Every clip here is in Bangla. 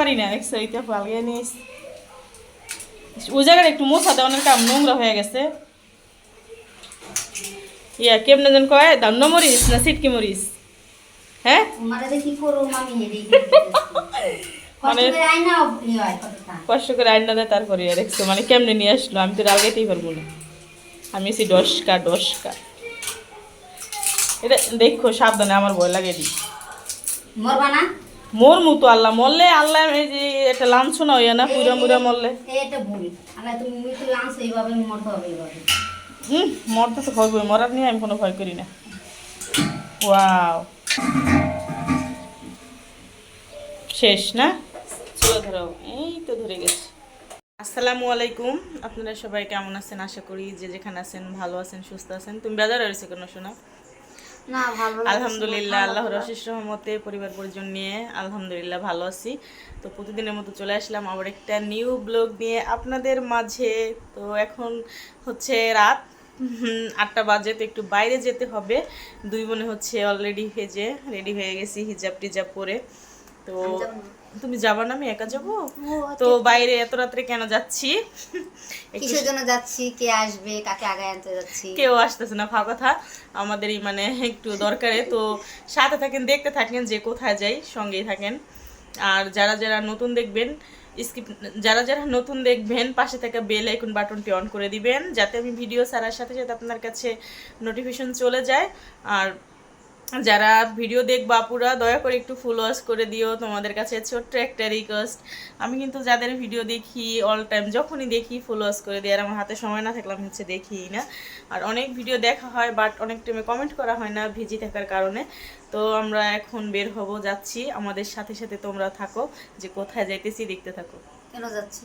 পারি না দেখছ এইটা পালিয়ে নিস ওই জায়গাটা একটু মোছা দেওয়ানোর কাম নোংরা হয়ে গেছে। ইয়া কেমনে যেন কয় দান্ন মরিস না সিটকি মরিস হ্যাঁ মানে- কষ্ট করে আইনা দেয় তারপরে দেখছ মানে কেমনে নিয়ে আসলো আমি তো রাগাইতেই পারব না আমি এসি ডসকা ডসকা এটা দেখো সাবধানে আমার ভয় লাগে দি। মরবা না। মোর মতো আল্লাহ মরলে আল্লাহ এই যে একটা লাঞ্ছনা হইয়া না পুরা মুরা মরলে। এটা ভুল। আল্লাহ তুমি মৃত্যু লাঞ্চ এইভাবে মরতে হবে এইভাবে। হুম মরতে তো ভয় মরার নিয়ে আমি কোনো ভয় করি না। ওয়াও। শেষ না? চলে ধরো এই তো ধরে গেছে। আসসালামু আলাইকুম আপনারা সবাই কেমন আছেন? আশা করি যে যেখানে আছেন ভালো আছেন সুস্থ আছেন। তুমি বেজার রয়েছে কেন শোনা? আলহামদুলিল্লাহ আল্লাহর অশেষ রহমতে পরিবার পরিজন নিয়ে আলহামদুলিল্লাহ ভালো আছি। তো প্রতিদিনের মতো চলে আসলাম আবার একটা নিউ ব্লগ নিয়ে আপনাদের মাঝে। তো এখন হচ্ছে রাত আটটা বাজে তো একটু বাইরে যেতে হবে। দুই বোনে হচ্ছে অলরেডি ভেজে রেডি হয়ে গেছি হিজাব টিজাব পরে। তো তুমি যাবা না আমি একা যাব? তো বাইরে এত রাত্রে কেন যাচ্ছি? কিসের জন্য যাচ্ছি? কে আসবে? কাকে আগে আনতে যাচ্ছি? কেউ আসতেছে না ভাব কথা আমাদেরই মানে একটু দরকারে। তো সাথে থাকেন দেখতে থাকেন যে কোথায় যাই সঙ্গেই থাকেন। আর যারা যারা নতুন দেখবেন স্কিপ যারা যারা নতুন দেখবেন পাশে থাকা বেল আইকন বাটনটি অন করে দিবেন যাতে আমি ভিডিও ছাড়ার সাথে সাথে আপনার কাছে নোটিফিকেশন চলে যায়। আর যারা ভিডিও দেখবা পুরা দয়া করে একটু ফুল ওয়াশ করে দিও। তোমাদের কাছে ছোট্ট একটা রিকোয়েস্ট আমি কিন্তু যাদের ভিডিও দেখি অল টাইম যখনই দেখি ফুল ওয়াশ করে দিই। আর আমার হাতে সময় না থাকলে আমি হচ্ছে দেখি না। আর অনেক ভিডিও দেখা হয় বাট অনেক টাইমে কমেন্ট করা হয় না ভিজি থাকার কারণে। তো আমরা এখন বের হব যাচ্ছি। আমাদের সাথে সাথে তোমরা থাকো যে কোথায় যাইতেছি দেখতে থাকো। কেন যাচ্ছি?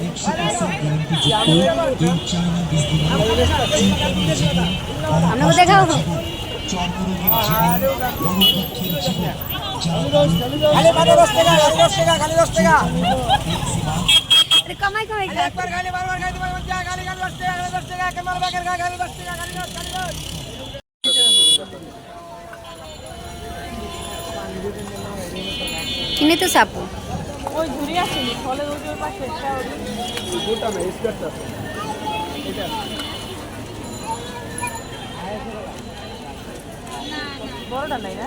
একশো পার্সেন্ট গ্যারান্টিযুক্ত এই চায়না বিজলি মলম চুলকানির জীবন আপনাকে দেখাও চর্মরোগের জীবন বড় পক্ষের জীবন কামাই কামাই একবার খালি বারবার খালি তোমার খালি খালি দশ টাকা দশ টাকা ওই ঘুরে আসেনি ফলে ওই পাশে বড়টা নাই না?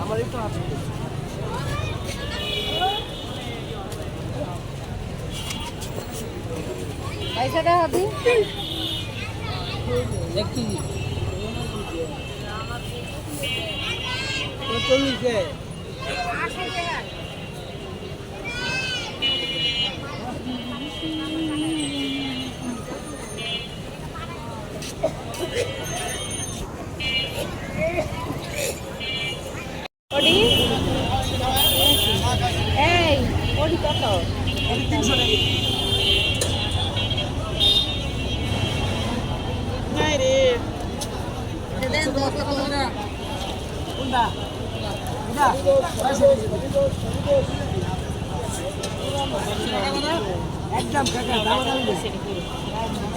আমার একটু হাতে পয়সাটা হবে দেখছি এই ওডি কত নাই রে কোনটা একদম কাকা দাম দাম বেশি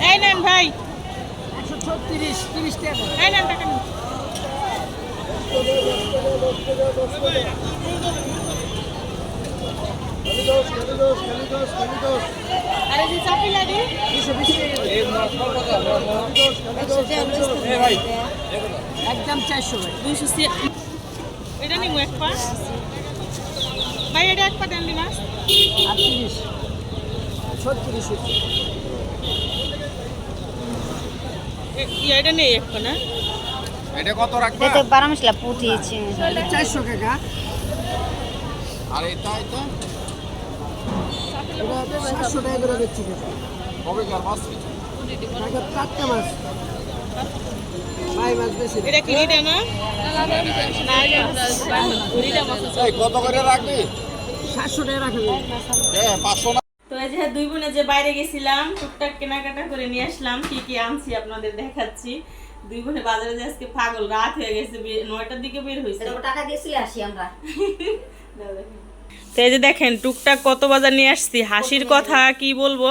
এই নেন ভাই। একশো ছত্রিশ তিরিশ টাকা এই নেন টাকা নিন। আরে যে চাপি লাডি একদম চারশো ভাই। দুইশো এটা নিব এক পা। ভাই এটা এক পা দেন দিন আর তিরিশ ছত্রিশ এটা নেই এক পা না? এটা কত রাখবে? এটা বারো মশলা পুঠিয়েছে চারশো টাকা। আর এটা এটা? সাতশো টাকা করে কাকা কবে কার মাছ? কাকা টাটকা মাছ। এটা কি রিটা না রাখবি? হ্যাঁ পাঁচশো তো এই যে দুই বোনে যে বাইরে গেছিলাম টুকটাক কেনাকাটা করে নিয়ে আসলাম কি কি আনছি আপনাদের দেখাচ্ছি। দুই বোনে বাজারে যে আজকে পাগল রাত হয়ে গেছে নয়টার দিকে বের হয়েছে টাকা আসি আমরা। তো এই যে দেখেন টুকটাক কত বাজার নিয়ে আসছি হাসির কথা কি বলব?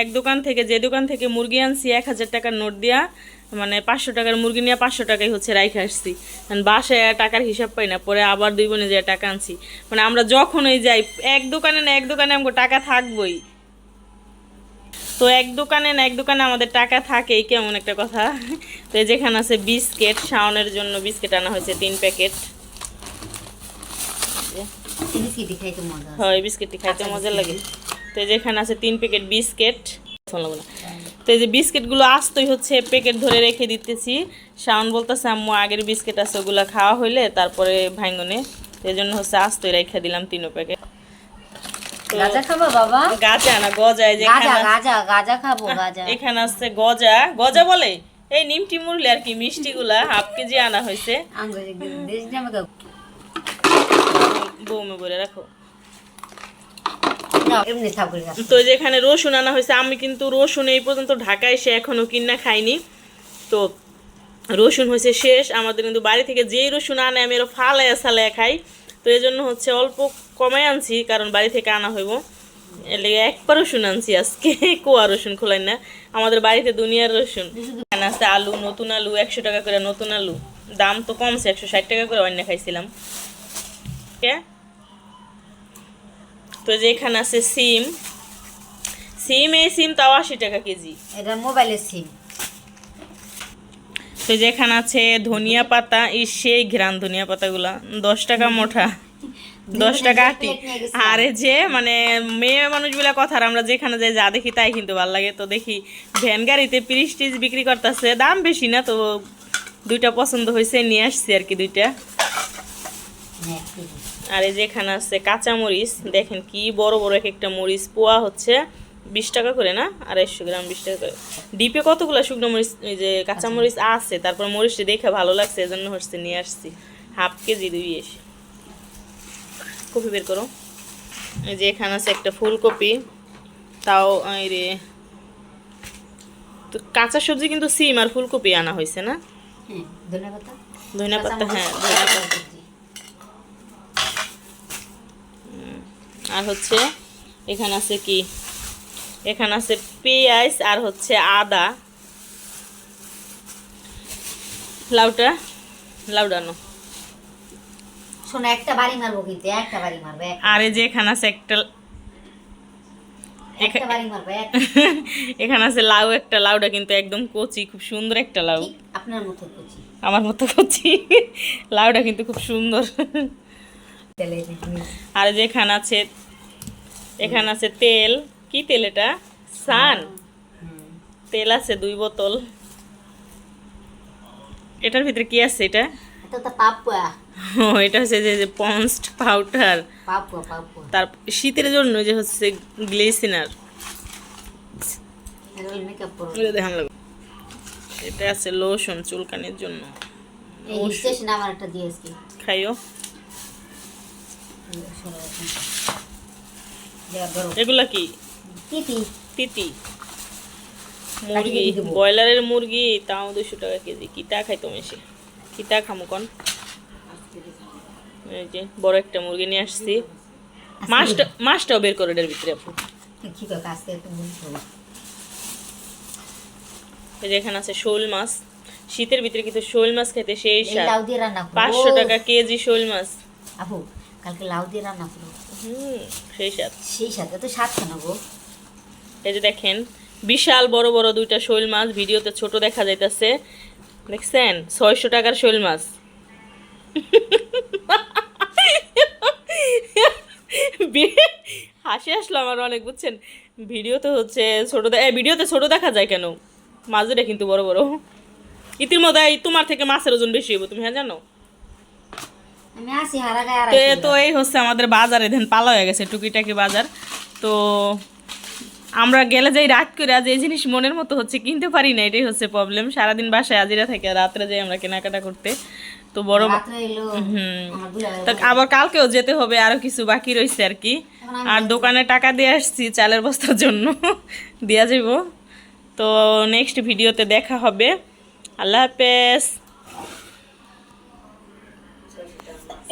এক দোকান থেকে যে দোকান থেকে মুরগি আনছি এক হাজার টাকার নোট দিয়া। মানে পাঁচশো টাকার মুরগি নিয়ে পাঁচশো টাকাই হচ্ছে রাইখে আসছি। কারণ বাসায় টাকার হিসাব পাই না পরে আবার দুই বোনে যে টাকা আনছি। মানে আমরা যখনই যাই এক দোকানে না এক দোকানে আমাকে টাকা থাকবই। তো এক দোকানে না এক দোকানে আমাদের টাকা থাকেই কেমন একটা কথা। তো যেখানে আছে বিস্কেট শাওনের জন্য বিস্কেট আনা হয়েছে তিন প্যাকেট। হয় বিস্কিটটি খাইতে মজা লাগে। তো এই যে আছে তিন প্যাকেট বিস্কেট। তো এই যে বিস্কিটগুলো আসতেই হচ্ছে প্যাকেট ধরে রেখে দিতেছি। শাওন বলতেছে আম্মু আগের বিস্কিট আছে ওগুলো খাওয়া হইলে তারপরে ভাঙ্গনে। এই জন্য হচ্ছে আস্তই রেখে দিলাম তিনও প্যাকেট। গাজা খাব বাবা? গাজা না গজা এই যে গাজা এখানে গাজা গাজা খাব গাজা। এখানে আছে গজা। গজা বলে? এই নিমটি মুরলি আর কি মিষ্টিগুলা হাফ কেজি আনা হয়েছে। বৌমে বলে রাখো। এমনি তো এই যে এখানে রসুন আনা হয়েছে আমি কিন্তু রসুন এই পর্যন্ত ঢাকায় এসে এখনও কিনা খাইনি। তো রসুন হয়েছে শেষ আমাদের কিন্তু বাড়ি থেকে যেই রসুন আনে আমি এরও ফালাইয়া সালাইয়া খাই। তো এই জন্য হচ্ছে অল্প কমাই আনছি কারণ বাড়ি থেকে আনা হইব। এর লেগে একবার রসুন আনছি আজকে কোয়া রসুন খোলাই না। আমাদের বাড়িতে দুনিয়ার রসুন। আছে আলু নতুন আলু একশো টাকা করে নতুন আলু। দাম তো কমছে একশো ষাট টাকা করে অন্য খাইছিলাম। কে? তো যে এখানে আছে সিম সিম এই সিম তাও আশি টাকা কেজি। এটা মোবাইলের সিম। তো যে এখানে আছে ধনিয়া পাতা এই সেই ঘ্রাণ ধনিয়া পাতাগুলা। দশ টাকা মোটা দশ টাকা আটি। আর যে মানে মেয়ে মানুষগুলা কথা আর আমরা যেখানে যাই যা দেখি তাই কিন্তু ভালো লাগে। তো দেখি ভ্যান গাড়িতে পিরিশ টিস বিক্রি করতেছে দাম বেশি না তো দুইটা পছন্দ হয়েছে নিয়ে আসছি আর কি দুইটা। হ্যাঁ। আর এই যে এখানে আছে কাঁচা মরিচ দেখেন কি বড় বড় এক একটা মরিচ পোয়া হচ্ছে বিশ টাকা করে না? আড়াইশো গ্রাম বিশ টাকা করে। ডিপে কতগুলো শুকনো মরিচ এই যে কাঁচা মরিচ আছে তারপর মরিচটি দেখে ভালো লাগছে এজন্য হচ্ছে নিয়ে আসছি। হাফ কেজি দুই এসে। কপি বের করো। এই যে এখানে আছে একটা ফুলকপি তাও এই রে তো কাঁচা সবজি কিন্তু সিম আর ফুলকপি আনা হয়েছে না? হ্যাঁ ধনে পাতা? ধনিয়া পাতা হ্যাঁ কাঁচামরিচ, ধনিয়া পাতা সবজি। আর হচ্ছে এখানে আছে কি? এখানে আছে পেঁয়াজ আর হচ্ছে আদা। লাউটা লাউডানো। শোনো একটা বাড়ি মারবো কিন্তু একটা বাড়ি মারবো আর এই যে এখানে আছে একটা এখানে আছে লাউ একটা লাউটা কিন্তু একদম কচি খুব সুন্দর একটা লাউ। আপনার মতো আমার মতো কচি। লাউটা কিন্তু খুব সুন্দর। আর যে এখানে আছে এখানে আছে তেল। কি তেল এটা? সান। তেল আছে দুই বোতল। এটার ভিতরে কি আছে এটা? এটা ও এটা হচ্ছে যে যে পন্সড পাউডার। তার শীতের জন্য যে হচ্ছে গ্লিসিনার। এটা আছে লোশন চুলকানির জন্য। খাইও। এগুলা কি? তিতি। তিতি? মুরগি? ব্রয়লারের মুরগি? তাও দুশো টাকা কেজি। কিতা খাইতো মেশে কিতা খামো কন? এই যে বড় একটা মুরগি নিয়ে আসছি। মাছটা মাছটাও বের করে এটার ভিতরে আপু। এই যে এখানে আছে শোল মাছ। শীতের ভিতরে কিন্তু শোল মাছ খেতে সেই পাঁচশো টাকা কেজি শোল মাছ। আপু কালকে লাউ দিয়ে রান্না করব হুম সেই স্বাদ। সেই সাথে তো স্বাদ কেন গো? এই যে দেখেন বিশাল বড় বড় দুইটা শোল মাছ ভিডিওতে ছোট দেখা যাইতেছে। দেখছেন? ছয়শো টাকার শোল মাছ। হাসি আসলো আমার অনেক বুঝছেন? ভিডিওতে হচ্ছে ছোট ভিডিওতে ছোট দেখা যায় কেন? মাছটা কিন্তু বড় বড়। ইতিমধ্যে এই তোমার থেকে মাছের ওজন বেশি হইব তুমি হ্যাঁ জানো আমি আসি হারা গায়ে আর তো এই হচ্ছে আমাদের বাজারে ধান পালা হয়ে গেছে টুকিটাকি বাজার। তো আমরা গেলে যাই রাত করে আজ এই জিনিস মনের মতো হচ্ছে কিনতে পারি না এটাই হচ্ছে প্রবলেম সারাদিন বাসায় আজিরা থেকে রাত্রে যাই আমরা কেনাকাটা করতে। তো বড় তা আবার কালকেও যেতে হবে আরও কিছু বাকি রয়েছে আর কি। আর দোকানে টাকা দিয়ে আসছি চালের বস্তার জন্য দেওয়া যাব তো নেক্সট ভিডিওতে দেখা হবে। আল্লাহ হাফেজ।